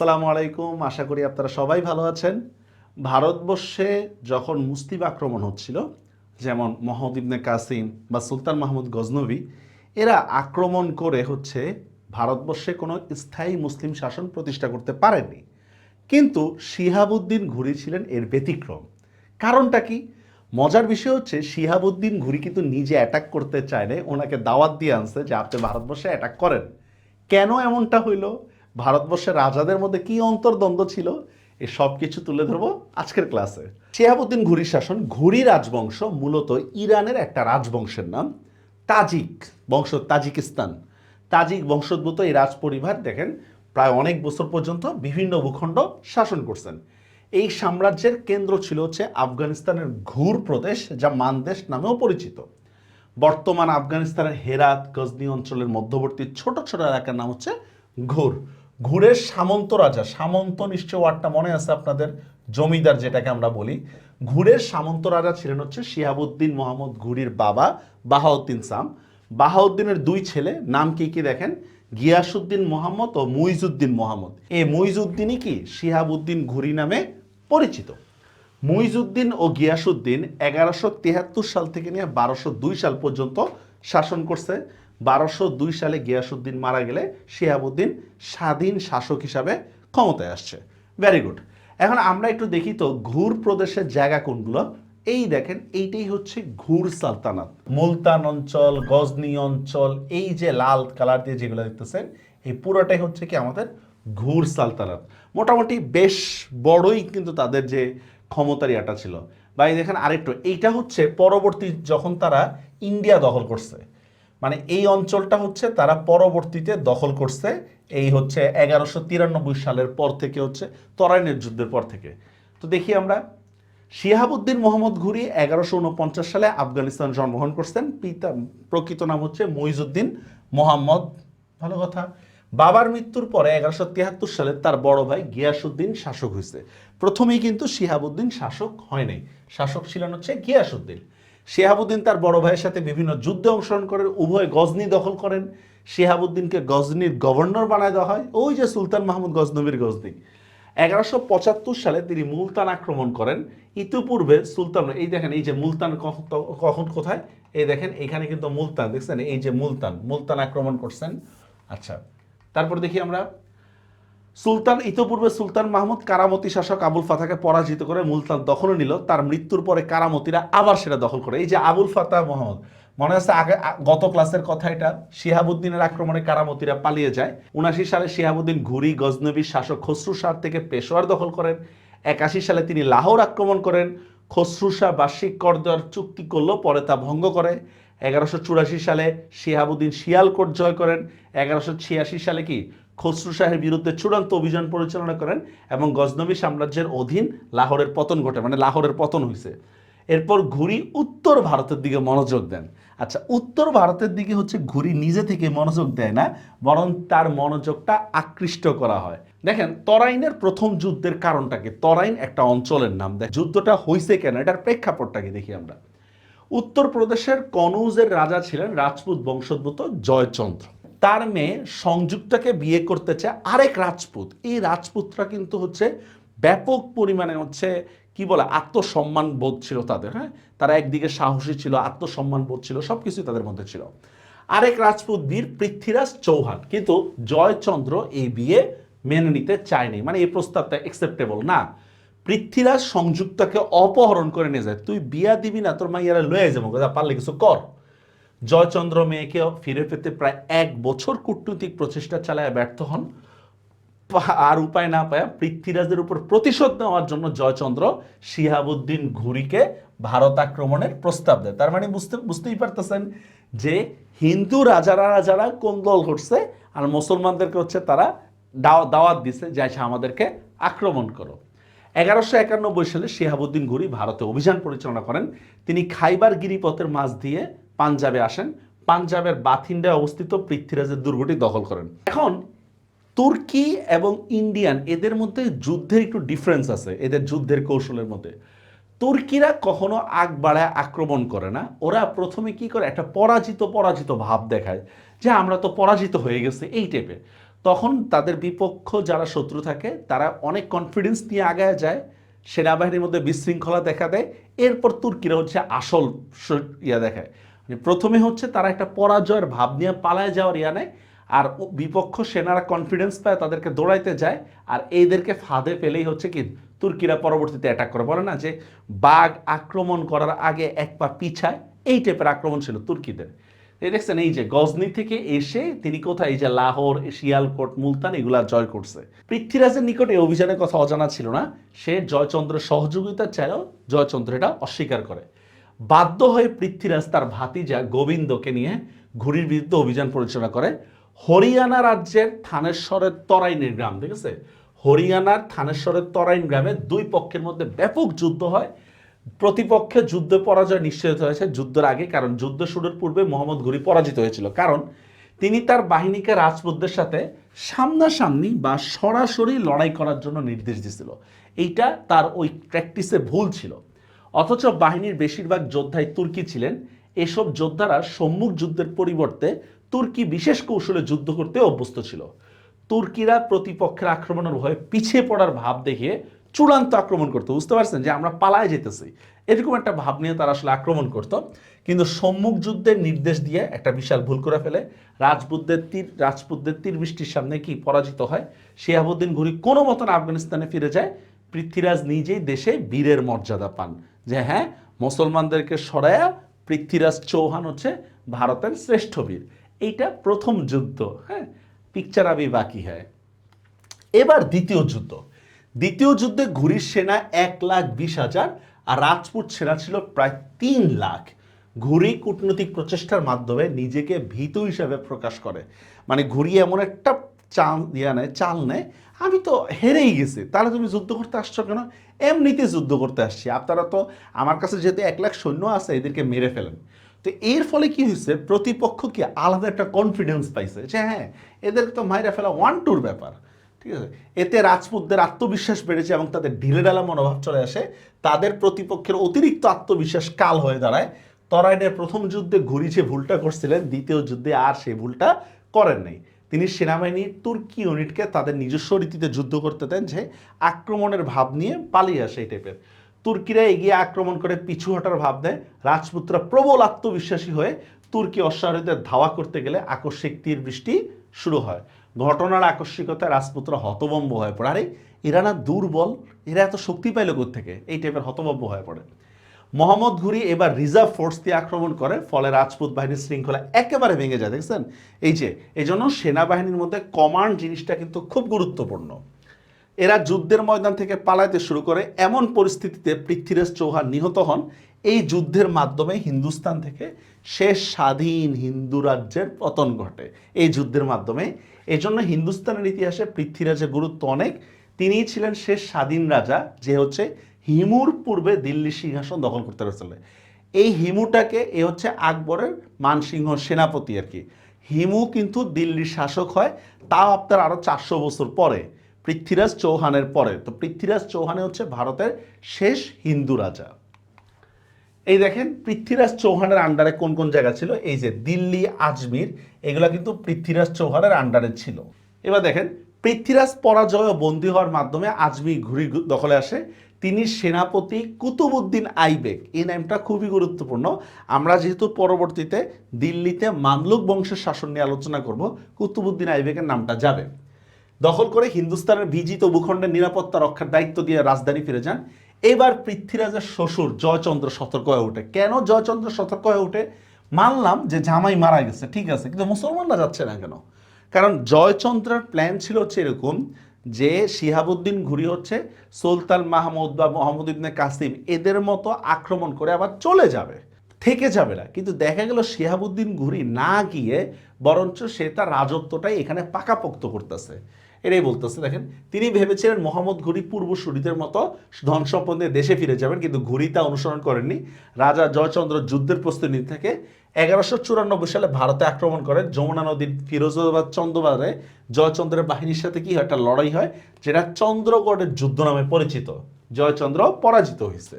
আসসালামু আলাইকুম। আশা করি আপনারা সবাই ভালো আছেন। ভারতবর্ষে যখন মুসলিম আক্রমণ হচ্ছিল, যেমন মোহাম্মদ কাসিম বা সুলতান মাহমুদ গজনবী, এরা আক্রমণ করে হচ্ছে ভারতবর্ষে কোনো স্থায়ী মুসলিম শাসন প্রতিষ্ঠা করতে পারেনি কিন্তু শিহাবুদ্দিন ঘুরি ছিলেন এর ব্যতিক্রম। কারণটা কি? মজার বিষয় হচ্ছে শিহাবুদ্দিন ঘুরি কিন্তু নিজে অ্যাটাক করতে চায়নি। ওনাকে দাওয়াত দিয়ে আনছে যে, আপনি ভারতবর্ষে অ্যাটাক করেন। কেন এমনটা হইল? ভারতবর্ষের রাজাদের মধ্যে কি অন্তর্দ্বন্দ্ব ছিল? এ সব কিছু তুলে ধরবো আজকের ক্লাসে। শিহাবুদ্দিন ঘুরির শাসন, ঘুরি রাজবংশ মূলত ইরানের একটা রাজবংশের নাম। তাজিক বংশ, তাজিকিস্তান। তাজিক বংশোদ্ভূত এই রাজ পরিবার দেখেন, প্রায় অনেক বছর পর্যন্ত বিভিন্ন ভূখণ্ড শাসন করছেন। এই সাম্রাজ্যের কেন্দ্র ছিল হচ্ছে আফগানিস্তানের ঘুর প্রদেশ, যা মানদেশ নামেও পরিচিত। বর্তমান আফগানিস্তানের হেরাত, গজনি অঞ্চলের মধ্যবর্তী ছোট ছোট এলাকার নাম হচ্ছে ঘুর। ঘুরের সামন্ত রাজা, সামন্ত নিশ্চয় ওয়ার্ডটা মনে আছে আপনাদের? জমিদার যেটাকে আমরা বলি। ঘুরের সামন্ত রাজা ছিলেন হচ্ছে শিহাবুদ্দিন মোহাম্মদ ঘুরির বাবা বাহাউদ্দিন সাম। বাহাউদ্দিনের দুই ছেলে, নাম কি কি দেখেন? গিয়াসুদ্দিন মোহাম্মদ ও মুইজুদ্দিন মোহাম্মদ। এই মুইজুদ্দিনই কি? শিহাবুদ্দিন ঘুরি নামে পরিচিত। মুইজুদ্দিন ও গিয়াসুদ্দিন এগারোশো সাল থেকে নিয়ে বারোশো দুই সাল পর্যন্ত শাসন করছে। বারোশো দুই সালে গিয়াসুদ্দিন মারা গেলে শিহাবুদ্দিন স্বাধীন শাসক হিসাবে ক্ষমতায় আসছে। ভেরি গুড এখন আমরা একটু দেখি তো ঘুর প্রদেশের জায়গা কোনগুলো? এই দেখেন, এইটাই হচ্ছে ঘুর সালতানাত। মুলতান অঞ্চল, গজনি অঞ্চল, এই যে লাল কালার দিয়ে যেগুলো দেখতেছেন, এই পুরোটাই হচ্ছে কি আমাদের ঘুর সালতানাত। মোটামুটি বেশ বড়ই কিন্তু তাদের যে ক্ষমতার ইয়াটা ছিল। বা এই দেখেন আরেকটু, এইটা হচ্ছে পরবর্তী যখন তারা ইন্ডিয়া দখল করছে। মানে এই অঞ্চলটা হচ্ছে তারা পরবর্তীতে দখল করছে। এই হচ্ছে এগারোশো তিরানব্বই সালের পর থেকে হচ্ছে তরাইনের যুদ্ধের পর থেকে। তো দেখি আমরা, শিহাবুদ্দিন মোহাম্মদ ঘুরি এগারোশো উনপঞ্চাশ সালে আফগানিস্তান জন্মগ্রহণ করছেন। পিতা, প্রকৃত নাম হচ্ছে মইজুদ্দিন মোহাম্মদ। ভালো কথা। বাবার মৃত্যুর পরে এগারোশো সালে তার বড় ভাই গিয়াসুদ্দিন শাসক হয়েছে। প্রথমেই কিন্তু শিহাবুদ্দিন শাসক হয় নাই। শাসক ছিলেন হচ্ছে গিয়াসুদ্দিন শিহাবুদ্দিন তার বড় ভাইয়ের সাথে বিভিন্ন যুদ্ধে অংশগ্রহণ করেন, উভয় গজনি দখল করেন। শেহাবুদ্দিনকে গজনির গভর্নর বানায় দেওয়া হয়। ওই যে সুলতান মাহমুদ গজনবীর গজনি। এগারোশো পঁচাত্তর সালে তিনি মুলতান আক্রমণ করেন। ইতিপূর্বে সুলতান, এই দেখেন, এই যে মুলতান কখন কোথায়? এই দেখেন, এখানে কিন্তু মুলতান, দেখছেন? এই যে মুলতান মুলতান আক্রমণ করছেন। আচ্ছা তারপর দেখি আমরা সুলতান, ইতোপূর্বে সুলতান মাহমুদ কারামতি শাসক আবুল ফাতাকে পরাজিত করে মুলতান দখলে নিল। তার মৃত্যুর পরে কারামতিরা আবার সেটা দখল করে। এই যে আবুল ফাতা মোহাম্মদ, মনে আছে আগে গত ক্লাসের কথা এটা? শিহাবুদ্দিনের আক্রমণে কারামতিরা পালিয়ে যায়। উনাশি সালে শিহাবুদ্দিন ঘুরি গজনবীর শাসক খসরু শাহ থেকে পেশোয়ার দখল করেন। একাশি সালে তিনি লাহোর আক্রমণ করেন। খসরু শাহ বার্ষিক কর দেওয়ার চুক্তি করল পরে তা ভঙ্গ করে। এগারোশো সালে শিহাবুদ্দিন শিয়ালকোট জয় করেন। এগারোশো সালে কি? খসরু শাহের বিরুদ্ধে চূড়ান্ত অভিযান পরিচালনা করেন এবং গজনবী সাম্রাজ্যের অধীন লাহোরের পতন ঘটে মানে লাহোরের পতন হয়েছে। এরপর ঘুরি উত্তর ভারতের দিকে মনোযোগ দেন। আচ্ছা উত্তর ভারতের দিকে হচ্ছে ঘুরি নিজে থেকে মনোযোগ দেয় না, বরং তার মনোযোগটা আকৃষ্ট করা হয়। দেখেন, তরাইনের প্রথম যুদ্ধের কারণটা কি তরাইন একটা অঞ্চলের নাম। দেখ, যুদ্ধটা হয়েছে কেন? এটার প্রেক্ষাপটটা কি দেখি আমরা। উত্তরপ্রদেশের কনৌজের রাজা ছিলেন রাজপুত বংশোদ্ভূত জয়চন্দ্র। তার মেয়ে সংযুক্তাকে বিয়ে করতে চায় আরেক রাজপুত। এই রাজপুতরা কিন্তু হচ্ছে ব্যাপক পরিমাণে হচ্ছে, কি বলে, আত্মসম্মান বোধ ছিল তাদের হ্যাঁ? তারা একদিকে সাহসী ছিল, আত্মসম্মান বোধ ছিল সব কিছুই তাদের মধ্যে ছিল। আরেক রাজপুত বীর পৃথ্বীরাজ চৌহান। কিন্তু জয়চন্দ্র এই বিয়ে মেনে নিতে চায়নি। মানে এই প্রস্তাবটা অ্যাকসেপ্টেবল না। পৃথ্বীরাজ সংযুক্তাকে অপহরণ করে নিয়ে যায়। তুই বিয়া দিবি না, তোর মাইয়ারা লয়ে যাব পারলে কিছু কর। জয়চন্দ্র মেয়েকে ফিরে পেতে প্রায় এক বছর কূটনৈতিক প্রচেষ্টা চালায় ব্যর্থ হন। আর উপায় না পায় পৃথ্বীরাজের উপর প্রতিশোধ নেওয়ার জন্য জয়চন্দ্র শিহাবুদ্দিন ঘুরিকে ভারত আক্রমণের প্রস্তাব দেয়। তার মানে বুঝতে, বুঝতেই পারতেছেন যে হিন্দু রাজারা যারা কোন দল করছে আর মুসলমানদেরকে হচ্ছে তারা দাও- দাওয়াত দিছে যে আচ্ছা আমাদেরকে আক্রমণ করো। এগারোশো একানব্বই সালে শিহাবুদ্দিন ঘুরি ভারতে অভিযান পরিচালনা করেন। তিনি খাইবার গিরিপথের মাঝ দিয়ে পাঞ্জাবে আসেন, পাঞ্জাবের বাথিন্ডায় অবস্থিত পৃথ্বীরাজের দুর্গটি দখল করেন। এখন তুর্কি এবং ইন্ডিয়ান, এদের মধ্যে যুদ্ধের একটু ডিফারেন্স আছে, এদের যুদ্ধের কৌশলের মধ্যে। তুর্কিরা কখনো আগ বাড়ায় আক্রমণ করে না। ওরা প্রথমে কি করে, একটা পরাজিত পরাজিত ভাব দেখায় যে আমরা তো পরাজিত হয়ে গেছে, এই টাইপে তখন তাদের বিপক্ষ যারা শত্রু থাকে, তারা অনেক কনফিডেন্স নিয়ে আগায় যায়, সেনাবাহিনীর মধ্যে বিশৃঙ্খলা দেখা দেয়, এরপর তুর্কিরা হচ্ছে আসল ইয়া দেখায়। প্রথমে হচ্ছে তারা একটা পরাজয়ের ভাব নিয়ে পালায় যাওয়ার ইয়া নেয়, আর বিপক্ষ সেনারা কনফিডেন্স পায়, তাদেরকে দৌড়াইতে যায়, আর এইদেরকে ফাঁদে ফেলেই হচ্ছে কি তুর্কিরা পরবর্তীতে অ্যাটাক করে। বলে না যে বাঘ আক্রমণ করার আগে এক পা পিছায়, এই টাইপের আক্রমণ ছিল তুর্কিদের। এই দেখছেন, এই যে গজনি থেকে এসে তিনি কোথায়? এই যে লাহোর, শিয়ালকোট, মুলতান এগুলা জয় করছে। পৃথ্বীরাজের নিকট এই অভিযানের কথা অজানা ছিল না। সে জয়চন্দ্রের সহযোগিতা চাইলেও জয়চন্দ্র এটা অস্বীকার করে। বাধ্য হয়ে পৃথ্বীরাজ তার ভাতিজা গোবিন্দকে নিয়ে ঘুড়ির বিরুদ্ধে অভিযান পরিচালনা করে। হরিয়ানা রাজ্যের থানেশ্বরের তরাইনের গ্রাম, ঠিক আছে? হরিয়ানার থানেশ্বরের তরাইন গ্রামে দুই পক্ষের মধ্যে ব্যাপক যুদ্ধ হয়। প্রতিপক্ষে যুদ্ধ পরাজয় নিশ্চিত হয়েছে যুদ্ধের আগে, কারণ যুদ্ধ শুরুর পূর্বে মোহাম্মদ ঘুরি পরাজিত হয়েছিল। কারণ তিনি তার বাহিনীকে রাজপুতদের সাথে সামনাসামনি বা সরাসরি লড়াই করার জন্য নির্দেশ দিয়েছিল। এইটা তার ওই প্র্যাকটিসে ভুল ছিল। অথচ বাহিনীর বেশিরভাগ যোদ্ধাই তুর্কি ছিলেন। এসব যোদ্ধারা সম্মুখ যুদ্ধের পরিবর্তে তুর্কি বিশেষ কৌশলে যুদ্ধ করতে অভ্যস্ত ছিল। তুর্কিরা প্রতিপক্ষের আক্রমণের ভয়ে পিছিয়ে পড়ার ভাব দেখিয়ে চূড়ান্ত আক্রমণ করতো, বুঝতে পারছেন? যে আমরা পালায় যেতেছি। এরকম একটা ভাব নিয়ে তারা আসলে আক্রমণ করতো। কিন্তু সম্মুখ যুদ্ধের নির্দেশ দিয়ে একটা বিশাল ভুল করে ফেলে। রাজপুতদের তীর রাজপুতদের তীর বৃষ্টির সামনে কি পরাজিত হয় শিয়াবুদ্দিন ঘুরি কোনো মতন আফগানিস্তানে ফিরে যায়। পৃথ্বীরাজ নিজেই দেশে বীরের মর্যাদা পান। যে হ্যাঁ মুসলমানদেরকে সরায়া পৃথ্বীরাজ চৌহান হচ্ছে ভারতের শ্রেষ্ঠ বীর। এইটা প্রথম যুদ্ধ হ্যাঁ? পিকচার আবি বাকি হয় এবার দ্বিতীয় যুদ্ধ। দ্বিতীয় যুদ্ধে ঘুরির সেনা এক লাখ বিশ হাজার আর রাজপুত সেনা ছিল প্রায় তিন লাখ। ঘুরি কূটনৈতিক প্রচেষ্টার মাধ্যমে নিজেকে ভীত হিসাবে প্রকাশ করে। মানে ঘুরি এমন একটা চাল, ইয়া নেয় চাল নেয় আমি তো হেরেই গেছি। তাহলে তুমি যুদ্ধ করতে আসছো কেন? এমনিতে যুদ্ধ করতে আসছি। আপনারা তো আমার কাছে যেহেতু এক লাখ সৈন্য আছে, এদেরকে মেরে ফেলেন। তো এর ফলে কি হয়েছে? প্রতিপক্ষ কি আলাদা একটা কনফিডেন্স পাইছে? যে হ্যাঁ এদের তো মাইরা ফেলা ওয়ান টুর ব্যাপার। ঠিক আছে? এতে রাজপুতদের আত্মবিশ্বাস বেড়েছে এবং তাদের ঢিলেঢালা মনোভাব চলে আসে। তাদের প্রতিপক্ষের অতিরিক্ত আত্মবিশ্বাস কাল হয়ে দাঁড়ায়। তরাইনের প্রথম যুদ্ধে ঘুরি যে ভুলটা করছিলেন, দ্বিতীয় যুদ্ধে আর সেই ভুলটা করেন নাই। তিনি সেনাবাহিনীর তুর্কি ইউনিটকে তাদের নিজস্ব রীতিতে যুদ্ধ করতে দেন যে আক্রমণের ভাব নিয়ে পালিয়ে আসে এই টাইপের তুর্কিরা এগিয়ে আক্রমণ করে পিছু হটার ভাব দেয়। রাজপুতরা প্রবল আত্মবিশ্বাসী হয়ে তুর্কি অশ্বারোহীদের ধাওয়া করতে গেলে আকস্মিক তীর বৃষ্টি শুরু হয়। ঘটনার আকস্মিকতায় রাজপুতরা হতবম্ব হয়ে পড়ে। আরে, এরা না দুর্বল, এরা এত শক্তি পাইল থেকে এই টাইপের হতবম্ব হয়ে পড়ে। মোহাম্মদ ঘুরি এবার রিজার্ভ ফোর্স দিয়ে আক্রমণ করে, ফলে রাজপুত বাহিনীর শৃঙ্খলা একেবারে ভেঙে যায়। দেখছেন? এই যে, এই জন্য সেনাবাহিনীর মধ্যে কমান্ড জিনিসটা কিন্তু খুব গুরুত্বপূর্ণ। এরা যুদ্ধের ময়দান থেকে পালাইতে শুরু করে, এমন পরিস্থিতিতে পৃথ্বীরাজ চৌহান নিহত হন। এই যুদ্ধের মাধ্যমে হিন্দুস্তান থেকে শেষ স্বাধীন হিন্দু রাজ্যের পতন ঘটে। এই যুদ্ধের মাধ্যমে। এজন্য হিন্দুস্তানের ইতিহাসে পৃথ্বীরাজের গুরুত্ব অনেক। তিনিই ছিলেন শেষ স্বাধীন রাজা, যে হচ্ছে হিমুর পূর্বে দিল্লি সিংহাসন দখল করতে পেরেছিল। এই হিমুটাকে, এ হচ্ছে আকবরের মানসিংহ সেনাপতি আর কি। হিমু কিন্তু দিল্লির শাসক হয়, তাও আপনার আরও চারশো বছর পরে, পৃথ্বীরাজ চৌহানের পরে। তো পৃথ্বীরাজ চৌহানে হচ্ছে ভারতের শেষ হিন্দু রাজা। এই দেখেন, পৃথ্বীরাজ চৌহানের আন্ডারে কোন কোন জায়গা ছিল? এই যে দিল্লি, আজমির, এগুলো কিন্তু পৃথ্বীরাজ চৌহানের আন্ডারে ছিল। এবার দেখেন, পৃথ্বীরাজ পরাজয় ও বন্দী হওয়ার মাধ্যমে আজমির ঘুরি দখলে আসে। তিনি সেনাপতি কুতুবুদ্দিন আইবেক এই নামটা খুবই গুরুত্বপূর্ণ। আমরা যেহেতু পরবর্তীতে দিল্লিতে মামলুক বংশের শাসন নিয়ে আলোচনা করব কুতুবুদ্দিন আইবেকের নামটা যাবে। দখল করে হিন্দুস্তানের বিজিত ভূখণ্ডের নিরাপত্তা রক্ষার দায়িত্ব দিয়ে রাজধানী ফিরে যান। এবার পৃথ্বীরাজের শ্বশুর জয়চন্দ্র সতর্ক হয়ে ওঠে। কেন জয়চন্দ্র সতর্ক হয়ে ওঠে? মানলাম যে জামাই মারা গেছে, ঠিক আছে, কিন্তু মুসলমানরা যাচ্ছে না কেন? কারণ জয়চন্দ্রের প্ল্যান ছিল হচ্ছে এরকম যে শিহাবুদ্দিন ঘুরি হচ্ছে, সুলতান মাহমুদ বা মোহাম্মদ ইবনে কাসিম, এদের মতো আক্রমণ করে আবার চলে যাবে, থেকে যাবে না। কিন্তু দেখা গেল শিহাবুদ্দিন ঘুরি না গিয়ে বরঞ্চ সে তার রাজত্বটাই এখানে পাকাপোক্ত করতেছে। এটাই বলতেছে, দেখেন, তিনি ভেবেছিলেন মোহাম্মদ ঘুরি পূর্বসূরিদের মতো ধন সম্পদ দেশে ফিরে যাবেন, কিন্তু ঘুরি তা অনুসরণ করেননি। রাজা জয়চন্দ্র যুদ্ধের প্রস্তুতি থাকে। এগারোশো চুরানব্বই সালে ভারতে আক্রমণ করেন। যমুনা নদীর ফিরোজাবাদ চন্দ্রবাজারে জয়চন্দ্রের বাহিনীর সাথে কি হয়? একটা লড়াই হয়, যেটা চন্দ্রগড়ের যুদ্ধ নামে পরিচিত। জয়চন্দ্র পরাজিত হয়েছে।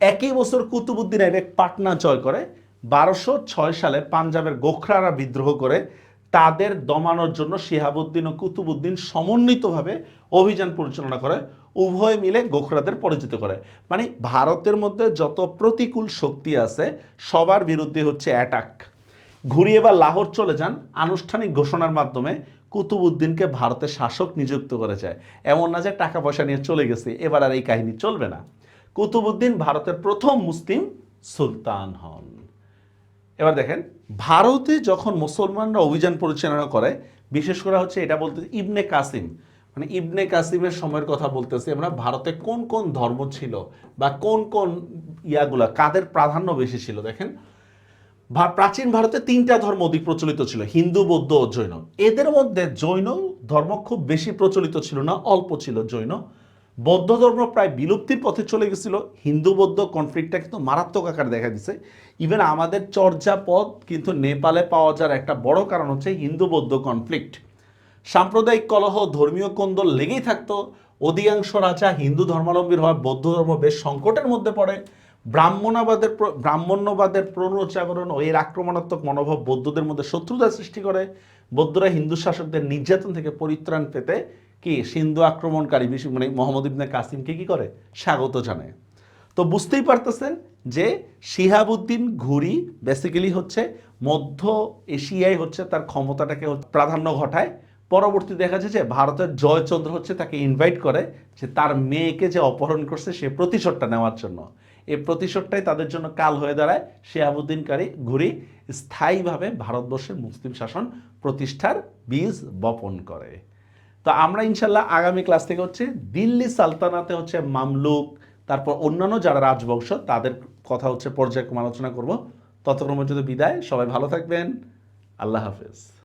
একই বছর কুতুবুদ্দিন আইবেক পাটনা জয় করে। বারোশো ছয় সালে পাঞ্জাবের গোখরারা বিদ্রোহ করে। তাদের দমানোর জন্য শিহাবুদ্দিন ও কুতুবুদ্দিন সমন্বিতভাবে অভিযান পরিচালনা করে, উভয় মিলে গোখরাদের পরাজিত করে। মানে ভারতের মধ্যে যত প্রতিকূল শক্তি আছে, সবার বিরুদ্ধে হচ্ছে অ্যাটাক ঘুরিয়ে বা লাহোর চলে যান, আনুষ্ঠানিক ঘোষণার মাধ্যমে কুতুবুদ্দিনকে ভারতের শাসক নিযুক্ত করে যায়। এমন না যে টাকা পয়সা নিয়ে চলে গেছে, এবার আর এই কাহিনী চলবে না। কুতুবুদ্দিন ভারতের প্রথম মুসলিম সুলতান হন। এবার দেখেন, ভারতে যখন মুসলমানরা অভিযান পরিচালনা করে, বিশেষ করে হচ্ছে এটা বলতে ইবনে কাসিম মানে ইবনে কাসিমের সময়ের কথা বলতেছি আমরা, ভারতে কোন কোন ধর্ম ছিল বা কোন কোন ইয়াগুলা, কাদের প্রাধান্য বেশি ছিল, দেখেন? প্রাচীন ভারতে তিনটা ধর্ম অধিক প্রচলিত ছিল, হিন্দু, বৌদ্ধ ও জৈন। এদের মধ্যে জৈন ধর্ম খুব বেশি প্রচলিত ছিল না, অল্প ছিল জৈন। বৌদ্ধ ধর্ম প্রায় বিলুপ্তির পথে চলে গেছিল। হিন্দু বৌদ্ধ কনফ্লিক্টটা কিন্তু মারাত্মক আকার দেখা দিছে। ইভেন আমাদের চর্যাপদ কিন্তু নেপালে পাওয়া যাওয়ার একটা বড় কারণ হচ্ছে হিন্দু বৌদ্ধ কনফ্লিক্ট সাম্প্রদায়িক কলহ, ধর্মীয় কোন্দল লেগেই থাকতো। অধিকাংশ রাজা হিন্দু ধর্মাবলম্বীর হওয়ার বৌদ্ধ ধর্ম বেশ সংকটের মধ্যে পড়ে। ব্রাহ্মণবাদের ব্রাহ্মণ্যবাদের প্রণোচাগরণ ও এর আক্রমণাত্মক মনোভাব বৌদ্ধদের মধ্যে শত্রুতা সৃষ্টি করে। বৌদ্ধরা হিন্দু শাসকদের নির্যাতন থেকে পরিত্রাণ পেতে কি? সিন্ধু আক্রমণকারী বিশেষ মানে মোহাম্মদ ইবনে কাসিমকে কি করে? স্বাগত জানায়। তো বুঝতেই পারতেছেন যে শিহাবুদ্দিন ঘুরি বেসিক্যালি হচ্ছে মধ্য এশিয়ায় হচ্ছে তার ক্ষমতাটাকে প্রাধান্য ঘটায়। পরবর্তী দেখা যায় যে ভারতের জয়চন্দ্র হচ্ছে তাকে ইনভাইট করে যে তার মেয়েকে যে অপহরণ করছে সে প্রতিশোধটা নেওয়ার জন্য। এই প্রতিশোধটাই তাদের জন্য কাল হয়ে দাঁড়ায়। শিহাবুদ্দিনকারী ঘুরি স্থায়ীভাবে ভারতবর্ষের মুসলিম শাসন প্রতিষ্ঠার বীজ বপন করে। তো আমরা ইনশাল্লাহ আগামী ক্লাস থেকে হচ্ছে দিল্লি সালতানাতে হচ্ছে মামলুক, তারপর অন্যান্য যারা রাজবংশ, তাদের কথা হচ্ছে পর্যায়ক্রম আলোচনা করব। ততক্ষণ পর্যন্ত বিদায়, সবাই ভালো থাকবেন। আল্লাহ হাফেজ।